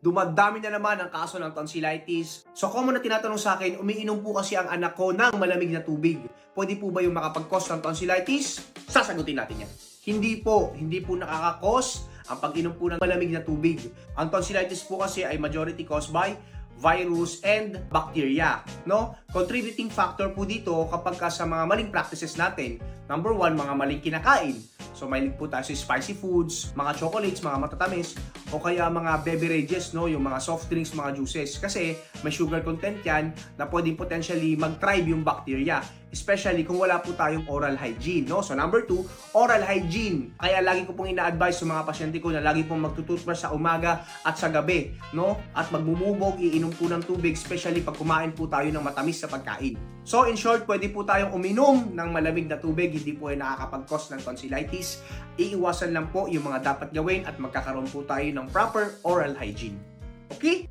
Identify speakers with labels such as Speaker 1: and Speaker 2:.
Speaker 1: dumadami na naman ang kaso ng tonsillitis. So common na tinatanong sa akin, umiinom po kasi ang anak ko ng malamig na tubig. Pwede po ba yung makapag-cause ng tonsillitis? Sasagutin natin yan. Hindi po, hindi po nakakakos ang pag-inom po ng malamig na tubig. Ang tonsillitis po kasi ay majority caused by virus and bacteria, no? Contributing factor po dito kapag ka sa mga maling practices natin. Number one, mga maling kinakain. So, mahilig po tayo sa spicy foods, mga chocolates, mga matatamis, o kaya mga beverages, no? Yung mga soft drinks, mga juices. Kasi may sugar content yan na pwedeng potentially mag-thrive yung bacteria. Especially kung wala po tayong oral hygiene, no? So, number two, oral hygiene. Kaya lagi ko pong ina-advise sa mga pasyente ko na lagi pong magtututbrush sa umaga at sa gabi, no? At magmumubog, iinom po ng tubig, especially pag kumain po tayo ng matamis sa pagkain. So, in short, pwede po tayong uminom ng malamig na tubig, hindi po ay nakakapag-cause ng tonsillitis. Iiwasan lang po yung mga dapat gawin at magkakaroon po tayo ng proper oral hygiene. Okay?